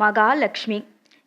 மகாலட்சுமி.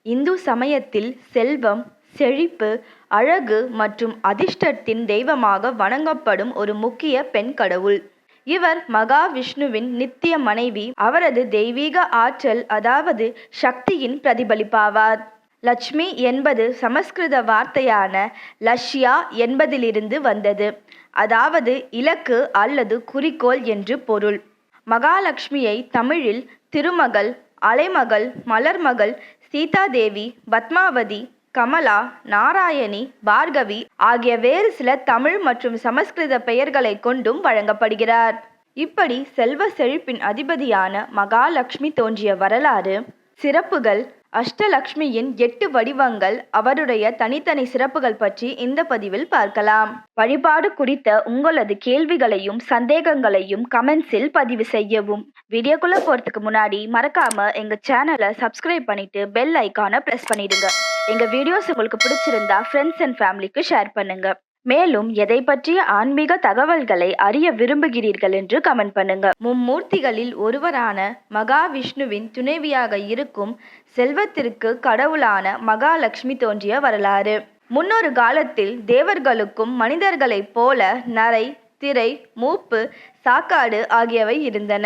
இந்து சமயத்தில் செல்வம் செழிப்பு அழகு மற்றும் அதிர்ஷ்டத்தின் தெய்வமாக வணங்கப்படும் ஒரு முக்கிய பெண் கடவுள். இவர் மகாவிஷ்ணுவின் நித்திய மனைவி அவரது தெய்வீக ஆற்றல் அதாவது சக்தியின் பிரதிபலிப்பாவார். லட்சுமி என்பது சமஸ்கிருத வார்த்தையான லஷ்யா என்பதிலிருந்து வந்தது. அதாவது இலக்கு அல்லது குறிக்கோள் என்று பொருள். மகாலட்சுமியை தமிழில் திருமகள் அலைமகள் மலர்மகள் சீதாதேவி பத்மாவதி கமலா நாராயணி பார்கவி ஆகிய வேறு சில தமிழ் மற்றும் சமஸ்கிருத பெயர்களை கொண்டும் வழங்கப்படுகிறார். இப்படி செல்வ செழிப்பின் அதிபதியான மகாலட்சுமி தோன்றிய வரலாறு சிறப்புகள் அஷ்டலக்ஷ்மியின் எட்டு வடிவங்கள் அவருடைய தனித்தனி சிறப்புகள் பற்றி இந்த பதிவில் பார்க்கலாம். வழிபாடு குறித்த உங்களது கேள்விகளையும் சந்தேகங்களையும் கமெண்ட்ஸில் பதிவு செய்யவும். வீடியோக்குள்ள போறதுக்கு முன்னாடி மறக்காம எங்க சேனலை சப்ஸ்கிரைப் பண்ணிட்டு பெல் ஐக்கானை பிரஸ் பண்ணிடுங்க. எங்க வீடியோஸ் உங்களுக்கு பிடிச்சிருந்தா ஃப்ரெண்ட்ஸ் அண்ட் ஃபேமிலிக்கு ஷேர் பண்ணுங்க. மேலும் எதை பற்றிய ஆன்மீக தகவல்களை அறிய விரும்புகிறீர்கள் என்று கமெண்ட் பண்ணுங்க. மும்மூர்த்திகளில் ஒருவரான மகாவிஷ்ணுவின் துணைவியாக இருக்கும் செல்வத்திற்கு கடவுளான மகாலட்சுமி தோன்றிய வரலாறு. முன்னொரு காலத்தில் தேவர்களுக்கும் மனிதர்களைப் போல நரை திரை மூப்பு சாக்காடு ஆகியவை இருந்தன.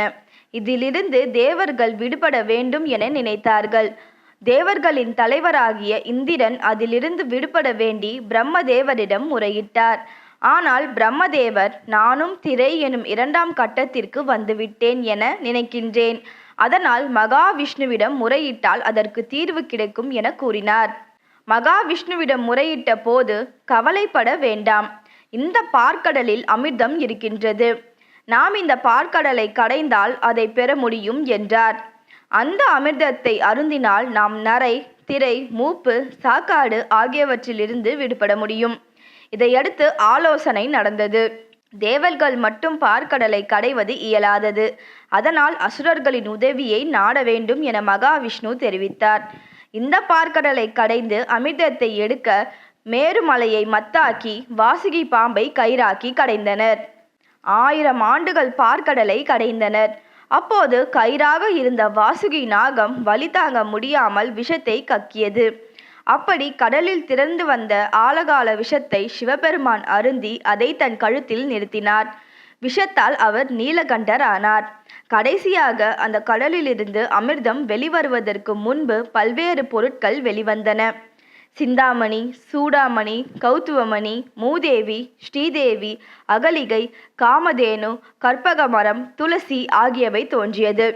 இதிலிருந்து தேவர்கள் விடுபட வேண்டும் என நினைத்தார்கள். தேவர்களின் தலைவராகிய இந்திரன் அதிலிருந்து விடுபட வேண்டி பிரம்மதேவரிடம் முறையிட்டார். ஆனால் பிரம்மதேவர் நானும் திரை எனும் இரண்டாம் கட்டத்திற்கு வந்துவிட்டேன் என நினைக்கின்றேன். அதனால் மகாவிஷ்ணுவிடம் முறையிட்டால் அதற்கு தீர்வு கிடைக்கும் என கூறினார். மகாவிஷ்ணுவிடம் முறையிட்ட போது கவலைப்பட வேண்டாம். இந்த பார்க்கடலில் அமிர்தம் இருக்கின்றது. நாம் இந்த பார்க்கடலை கடைந்தால் அதை பெற முடியும் என்றார். அந்த அமிர்தத்தை அருந்தினால் நாம் நரை திரை மூப்பு சாக்காடு ஆகியவற்றிலிருந்து விடுபட முடியும். இதையடுத்து ஆலோசனை நடந்தது. தேவர்கள் மட்டும் பார்க்கடலை கடைவது இயலாதது. அதனால் அசுரர்களின் உதவியை நாட வேண்டும் என மகாவிஷ்ணு தெரிவித்தார். இந்த பார்க்கடலை கடைந்து அமிர்தத்தை எடுக்க மேருமலையை மத்தாக்கி வாசுகி பாம்பை கயிறாக்கி கடைந்தனர். ஆயிரம் ஆண்டுகள் பார்க்கடலை கடைந்தனர். அப்போது கயிறாக இருந்த வாசுகி நாகம் வலி தாங்க முடியாமல் விஷத்தை கக்கியது. அப்படி கடலில் திறந்து வந்த ஆலகால விஷத்தை சிவபெருமான் அருந்தி அதை தன் கழுத்தில் நிறுத்தினார். விஷத்தால் அவர் நீலகண்டர் ஆனார் கடைசியாக அந்த கடலிலிருந்து அமிர்தம் வெளிவருவதற்கு முன்பு பல்வேறு பொருட்கள் வெளிவந்தன. சிந்தாமணி சூடாமணி கௌத்துவமணி மூதேவி ஸ்ரீதேவி அகலிகை காமதேனு கற்பகமரம் துளசி ஆகியவை தோன்றியது.